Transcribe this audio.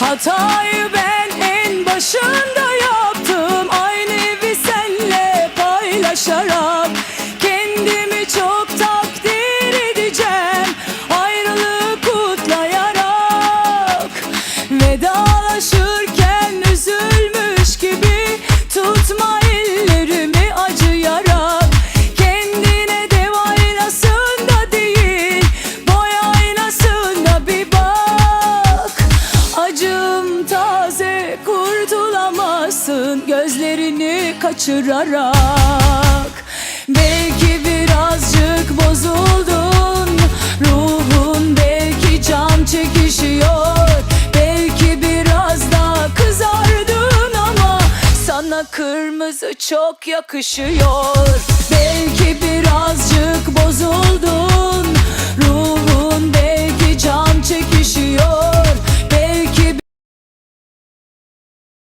Hatayı ben en başında yaptım. Aynı evi senle paylaşarak Kendimi çok takdir edeceğim. Ayrılığı kutlayarak Vedalaşırken kurtulamazsın Gözlerini kaçırarak. Belki birazcık bozuldun Ruhun belki can çekişiyor. Belki biraz daha kızardın ama Sana kırmızı çok yakışıyor. Belki